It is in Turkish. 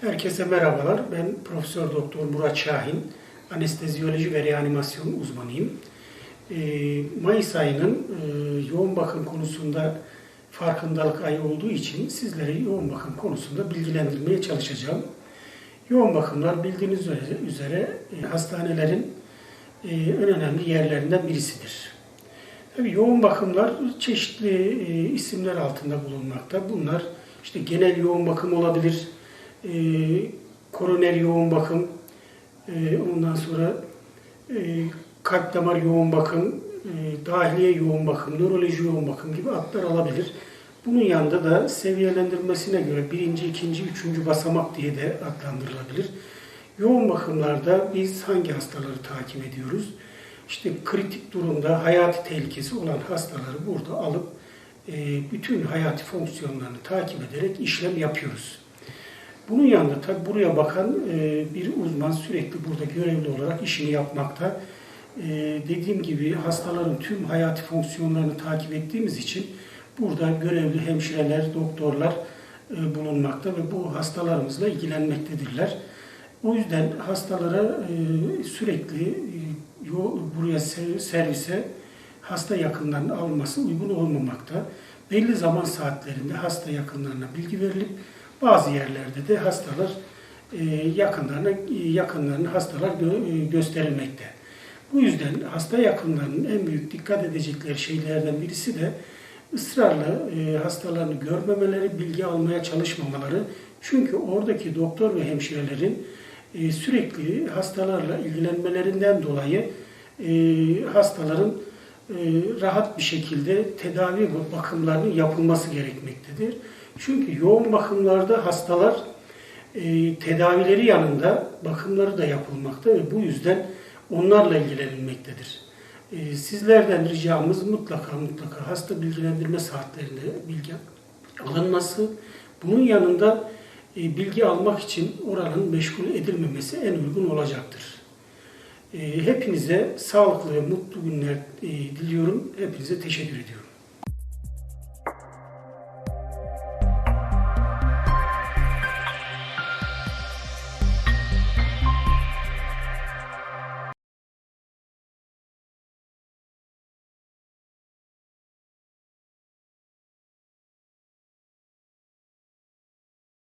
Herkese merhabalar. Ben Profesör Doktor Murat Şahin. Anesteziyoloji ve reanimasyon uzmanıyım. Ee, Mayıs ayının e, yoğun bakım konusunda farkındalık ayı olduğu için sizleri yoğun bakım konusunda bilgilendirmeye çalışacağım. Yoğun bakımlar bildiğiniz üzere, e, hastanelerin e, en önemli yerlerinden birisidir. Tabii yoğun bakımlar çeşitli isimler altında bulunmakta. Bunlar işte genel yoğun bakım olabilir, e, koroner yoğun bakım, e, ondan sonra e, kalp damar yoğun bakım, e, dahiliye yoğun bakım, nöroloji yoğun bakım gibi adlar alabilir. Bunun yanında da seviyelendirmesine göre birinci, ikinci, üçüncü basamak diye de adlandırılabilir. Yoğun bakımlarda biz hangi hastaları takip ediyoruz? İşte kritik durumda hayati tehlikesi olan hastaları burada alıp bütün hayati fonksiyonlarını takip ederek işlem yapıyoruz. Bunun yanında tabi buraya bakan e, bir uzman sürekli burada görevli olarak işini yapmakta. E, dediğim gibi hastaların tüm hayati fonksiyonlarını takip ettiğimiz için burada görevli hemşireler, doktorlar e, bulunmakta ve bu hastalarımızla ilgilenmektedirler. O yüzden hastalara e, sürekli e, buraya se- servise hasta yakınlarının alınması uygun olmamakta. Belli zaman saatlerinde hasta yakınlarına bilgi verilip bazı yerlerde de hastalar e, yakınlarına yakınlarına hastalar e, gösterilmekte. Bu yüzden hasta yakınlarının en büyük dikkat edecekleri şeylerden birisi de ısrarla e, hastalarını görmemeleri, bilgi almaya çalışmamaları. Çünkü oradaki doktor ve hemşirelerin sürekli hastalarla ilgilenmelerinden dolayı hastaların rahat bir şekilde tedavi bakımlarının yapılması gerekmektedir. Çünkü yoğun bakımlarda hastalar e, tedavileri yanında bakımları da yapılmakta ve bu yüzden onlarla ilgilenilmektedir. E, sizlerden ricamız mutlaka mutlaka hasta bilgilendirme saatlerinde bilgi alınması. Bunun yanında e, bilgi almak için oranın meşgul edilmemesi en uygun olacaktır. E, hepinize sağlıklı ve mutlu günler e, diliyorum. Hepinize teşekkür ediyorum.